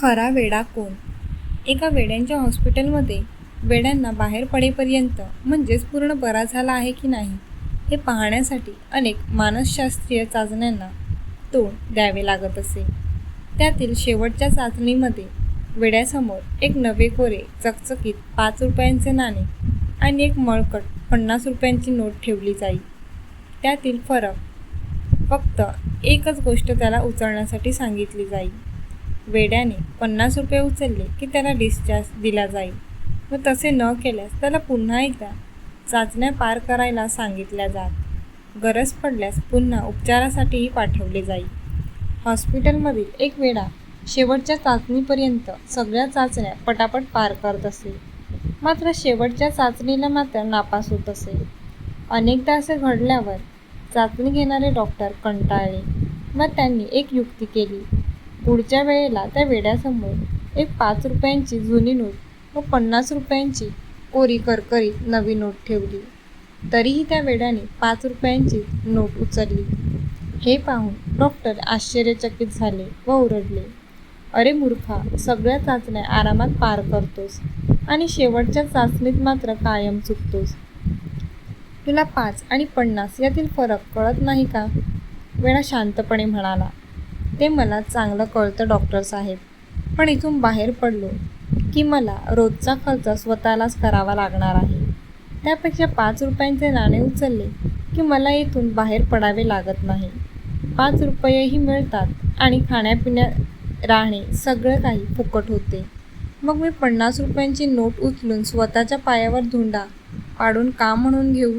खरा वेडा कोण? एका वेड्यांच्या हॉस्पिटलमध्ये वेड्यांना बाहेर पडेपर्यंत म्हणजेच पूर्ण बरा झाला आहे की नाही हे पाहण्यासाठी अनेक मानसशास्त्रीय चाचण्यांना तोंड द्यावे लागत असे. त्यातील शेवटच्या चाचणीमध्ये वेड्यासमोर एक नवे कोरे चकचकीत पाच रुपयांचे नाणे आणि एक मळकट पन्नास रुपयांची नोट ठेवली जाई. त्यातील फरक फक्त एकच गोष्ट त्याला उचलण्यासाठी सांगितली जाईल वेड्याने पन्नास रुपये उचलले की त्याला डिस्चार्ज दिला जाईल. व तसे न केल्यास त्याला पुन्हा एकदा चाचण्या पार करायला सांगितल्या जात. गरज पडल्यास पुन्हा उपचारासाठीही पाठवले जाईल. हॉस्पिटलमधील एक वेडा शेवटच्या चाचणीपर्यंत सगळ्या चाचण्या पटापट पार करत असे. मात्र शेवटच्या चाचणीला मात्र नापास होत असे. अनेकदा असे घडल्यावर चाचणी घेणारे डॉक्टर कंटाळले व त्यांनी एक युक्ती केली. पुढच्या वेळेला त्या वेड्यासमोर एक पाच रुपयांची जुनी नोट व पन्नास रुपयांची कोरी करकरीत नवी नोट ठेवली. तरीही त्या वेड्याने पाच रुपयांची नोट उचलली. हे पाहून डॉक्टर आश्चर्यचकित झाले व ओरडले. अरे मूर्खा सगळ्या चाचण्या आरामात पार करतोस आणि शेवटच्या चाचणीत मात्र कायम चुकतोस. तुला पाच आणि पन्नास यातील फरक कळत नाही का? वेळा शांतपणे म्हणाला. ते मला चांगलं कळतं डॉक्टर साहेब. पण इथून बाहेर पडलो की मला रोजचा खर्च स्वतःलाच करावा लागणार आहे. त्यापेक्षा पाच रुपयांचे नाणे उचलले की मला इथून बाहेर पडावे लागत नाही. पाच रुपयेही मिळतात आणि खाण्यापिण्या राहणे सगळं काही फुकट होते. मग मी पन्नास रुपयांची नोट उचलून स्वतःच्या पायावर धुंडा पाडून का म्हणून घेऊ?